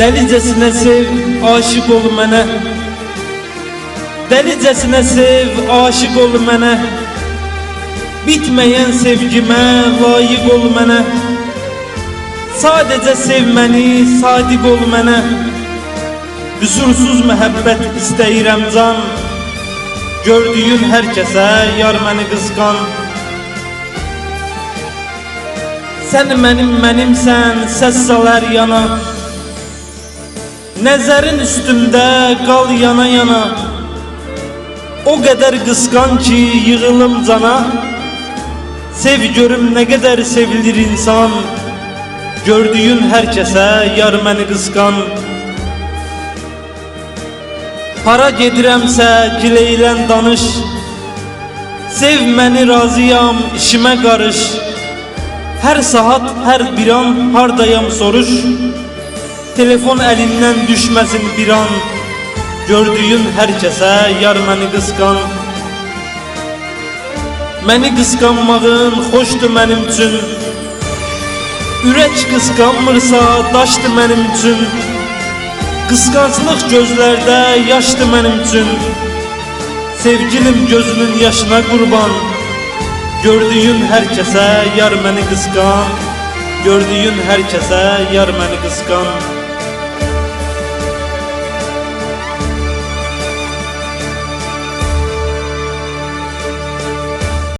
Delicesine sev, aşık ol mənə. Delicesine sev, aşık ol mənə. Bitmeyen sevgime layık ol mənə. Sadece sev məni, sadiq ol mənə. Qüsursuz məhəbbət istəyirəm can Gördüyün hər kəsə yar məni qısqan. Sən mənim mənimsən, səs salar yana Nəzərin üstümdə qal yana yana. O qədər qısqan ki yığılım cana. Sev görüm nə qədər sevilir insan. Gördüyün hər kəsə yar məni qısqan. Para gedirəmsə gileylən danış. Sev məni razıyam işimə qarış. Hər saat, hər bir an hardayam soruş Telefon əlindən düşməsin bir an. Gördüyün hər kəsə yar məni qısqan. Məni qısqanmağın xoşdur mənim üçün. Ürək qısqanmırsa daşdır mənim üçün. Qısqanclıq gözlərdə yaşdır mənim üçün. Sevgilim gözünün yaşına qurban. Gördüyün hər kəsə yar məni qısqan. Gördüyün hər kəsə yar məni qısqan